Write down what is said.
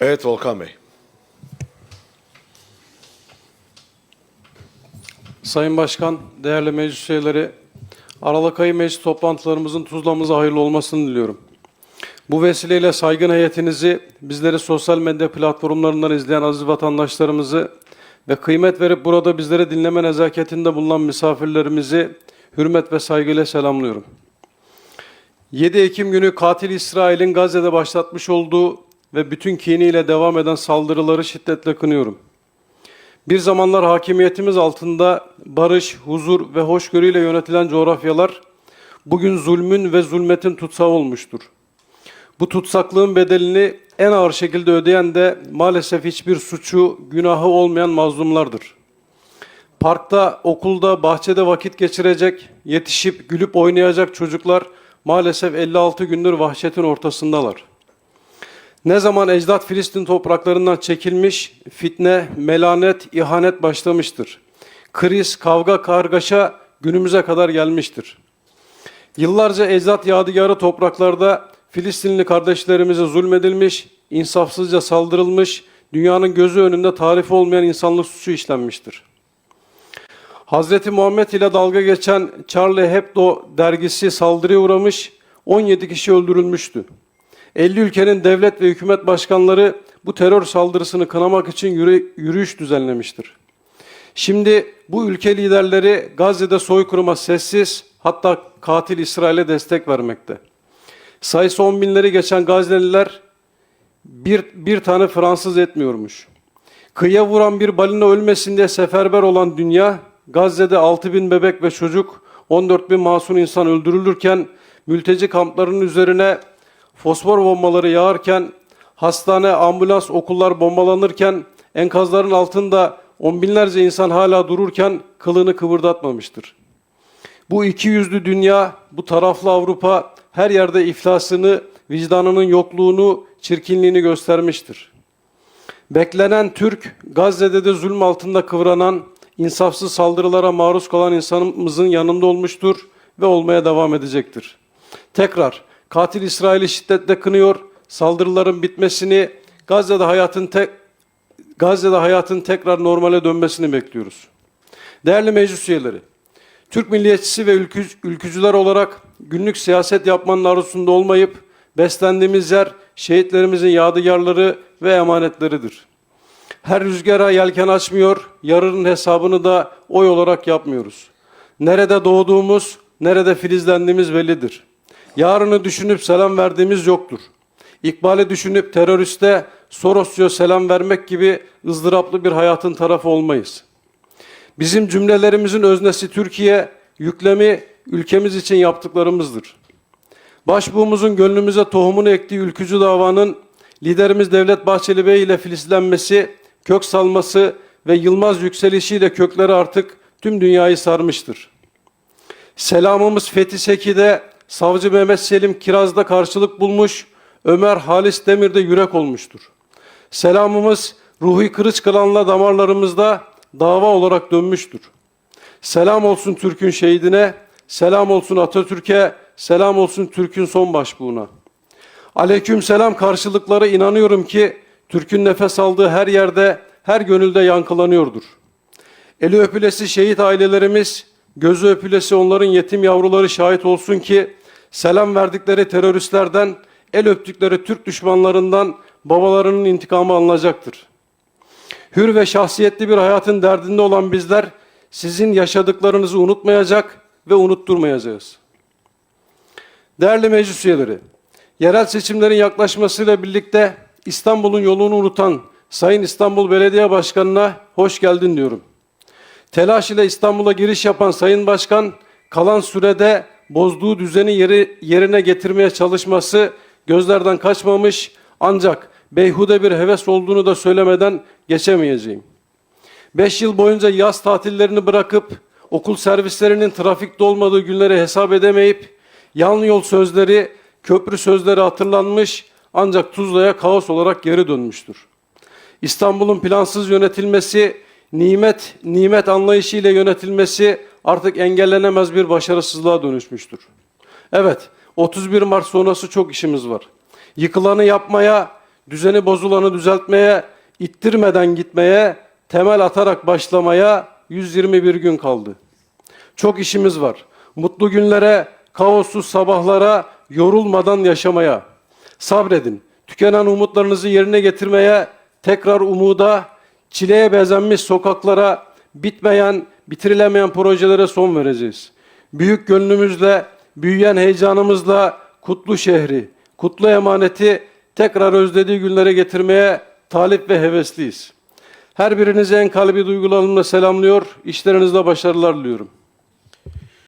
Evet Volkan Bey. Sayın Başkan, değerli meclis üyeleri, Aralık ayı meclis toplantılarımızın tuzlamıza hayırlı olmasını diliyorum. Bu vesileyle saygın heyetinizi, bizleri sosyal medya platformlarından izleyen aziz vatandaşlarımızı ve kıymet verip burada bizleri dinleme nezaketinde bulunan misafirlerimizi hürmet ve saygıyla selamlıyorum. 7 Ekim günü katil İsrail'in Gazze'de başlatmış olduğu ve bütün kiniyle devam eden saldırıları şiddetle kınıyorum. Bir zamanlar hakimiyetimiz altında barış, huzur ve hoşgörüyle yönetilen coğrafyalar bugün zulmün ve zulmetin tutsağı olmuştur. Bu tutsaklığın bedelini en ağır şekilde ödeyen de maalesef hiçbir suçu, günahı olmayan mazlumlardır. Parkta, okulda, bahçede vakit geçirecek, yetişip gülüp oynayacak çocuklar maalesef 56 gündür vahşetin ortasındalar. Ne zaman ecdat Filistin topraklarından çekilmiş, fitne, melanet, ihanet başlamıştır. Kriz, kavga, kargaşa günümüze kadar gelmiştir. Yıllarca ecdat yadigarı topraklarda Filistinli kardeşlerimize zulmedilmiş, insafsızca saldırılmış, dünyanın gözü önünde tarifi olmayan insanlık suçu işlenmiştir. Hazreti Muhammed ile dalga geçen Charlie Hebdo dergisi saldırıya uğramış, 17 kişi öldürülmüştü. 50 ülkenin devlet ve hükümet başkanları bu terör saldırısını kınamak için yürü- yürüyüş düzenlemiştir. Şimdi bu ülke liderleri Gazze'de soykırıma sessiz hatta katil İsrail'e destek vermekte. Sayısı on binleri geçen Gazze'liler bir, bir tane Fransız etmiyormuş. Kıyıya vuran bir balina ölmesin diye seferber olan dünya, Gazze'de 6 bin bebek ve çocuk, 14 bin masum insan öldürülürken, mülteci kamplarının üzerine fosfor bombaları yağarken, hastane, ambulans, okullar bombalanırken, enkazların altında on binlerce insan hala dururken kılını kıvırdatmamıştır. Bu iki yüzlü dünya, bu taraflı Avrupa her yerde iflasını, vicdanının yokluğunu, çirkinliğini göstermiştir. Beklenen Türk, Gazze'de de zulüm altında kıvranan, insafsız saldırılara maruz kalan insanımızın yanında olmuştur ve olmaya devam edecektir. Tekrar, katil İsrail'i şiddetle kınıyor, saldırıların bitmesini, Gazze'de hayatın tek Gazze'de hayatın tekrar normale dönmesini bekliyoruz. Değerli meclis üyeleri, Türk milliyetçisi ve ülkü, ülkücüler olarak günlük siyaset yapmanın arzusunda olmayıp beslendiğimiz yer şehitlerimizin yadigarları ve emanetleridir. Her rüzgara yelken açmıyor, yarının hesabını da oy olarak yapmıyoruz. Nerede doğduğumuz, nerede filizlendiğimiz bellidir. Yarını düşünüp selam verdiğimiz yoktur. İkbali düşünüp teröriste Sorosçuya selam vermek gibi ızdıraplı bir hayatın tarafı olmayız. Bizim cümlelerimizin öznesi Türkiye, yüklemi ülkemiz için yaptıklarımızdır. Başbuğumuzun gönlümüze tohumunu ektiği ülkücü davanın liderimiz Devlet Bahçeli Bey ile filizlenmesi, kök salması ve yılmaz yükselişiyle kökleri artık tüm dünyayı sarmıştır. Selamımız Fethi Seki'de, Savcı Mehmet Selim Kiraz'da karşılık bulmuş, Ömer Halis Demir'de yürek olmuştur. Selamımız Ruhi Kırıçkıran'la damarlarımızda dava olarak dönmüştür. Selam olsun Türk'ün şehidine, selam olsun Atatürk'e, selam olsun Türk'ün son başbuğuna. Aleyküm selam karşılıkları inanıyorum ki Türk'ün nefes aldığı her yerde, her gönülde yankılanıyordur. Eli öpülesi şehit ailelerimiz, gözü öpülesi onların yetim yavruları şahit olsun ki selam verdikleri teröristlerden, el öptükleri Türk düşmanlarından babalarının intikamı alınacaktır. Hür ve şahsiyetli bir hayatın derdinde olan bizler sizin yaşadıklarınızı unutmayacak ve unutturmayacağız. Değerli meclis üyeleri, yerel seçimlerin yaklaşmasıyla birlikte İstanbul'un yolunu unutan Sayın İstanbul Belediye Başkanı'na hoş geldin diyorum. Telaş ile İstanbul'a giriş yapan Sayın Başkan, kalan sürede bozduğu düzeni yeri, yerine getirmeye çalışması gözlerden kaçmamış ancak beyhude bir heves olduğunu da söylemeden geçemeyeceğim. Beş yıl boyunca yaz tatillerini bırakıp okul servislerinin trafikte olmadığı günleri hesap edemeyip yan yol sözleri, köprü sözleri hatırlanmış ancak Tuzla'ya kaos olarak geri dönmüştür. İstanbul'un plansız yönetilmesi, nimet nimet anlayışıyla yönetilmesi artık engellenemez bir başarısızlığa dönüşmüştür. Evet, 31 Mart sonrası çok işimiz var. Yıkılanı yapmaya, düzeni bozulanı düzeltmeye, ittirmeden gitmeye, temel atarak başlamaya 121 gün kaldı. Çok işimiz var. Mutlu günlere, kaossuz sabahlara, yorulmadan yaşamaya. Sabredin. Tükenen umutlarınızı yerine getirmeye, tekrar umuda, çileye bezenmiş sokaklara, bitmeyen, bitirilemeyen projelere son vereceğiz. Büyük gönlümüzle, büyüyen heyecanımızla kutlu şehri, kutlu emaneti tekrar özlediği günlere getirmeye talip ve hevesliyiz. Her birinize en kalbi duygularımla selamlıyor, işlerinizde başarılar diliyorum.